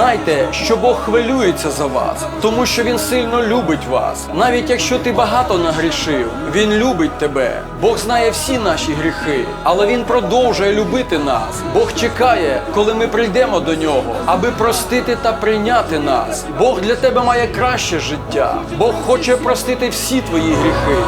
Знайте, що Бог хвилюється за вас, тому що Він сильно любить вас. Навіть якщо ти багато нагрішив, Він любить тебе. Бог знає всі наші гріхи, але Він продовжує любити нас. Бог чекає, коли ми прийдемо до нього, аби простити та прийняти нас. Бог для тебе має краще життя. Бог хоче простити всі твої гріхи.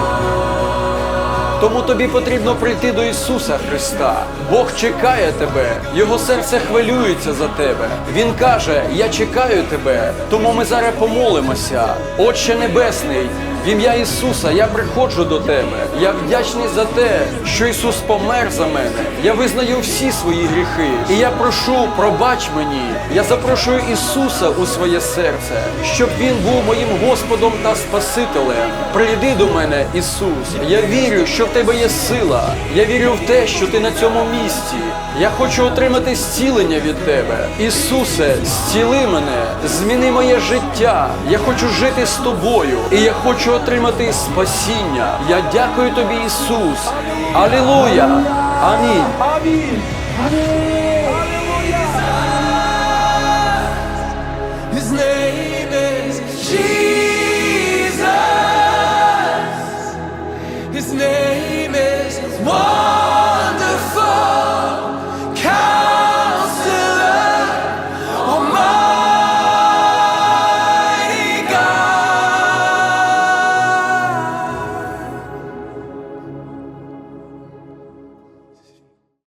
Тому тобі потрібно прийти до Ісуса Христа. Бог чекає тебе, Його серце хвилюється за тебе. Він каже: Я чекаю тебе. Тому ми зараз помолимося. Отче Небесний, в ім'я Ісуса я приходжу до тебе. Я вдячний за те, що Ісус помер за мене. Я визнаю всі свої гріхи. І я прошу, пробач мені. Я запрошую Ісуса у своє серце, щоб Він був моїм Господом та Спасителем. Прийди до мене, Ісус. Я вірю, що в тебе є сила. Я вірю в те, що ти на цьому місці. Я хочу отримати зцілення від тебе. Ісусе, зціли мене, зміни моє життя. Я хочу жити з тобою. І я хочу хочу отримати спасіння. Я дякую тобі, Ісус. Алілуя! Амінь. Амінь. His name is one.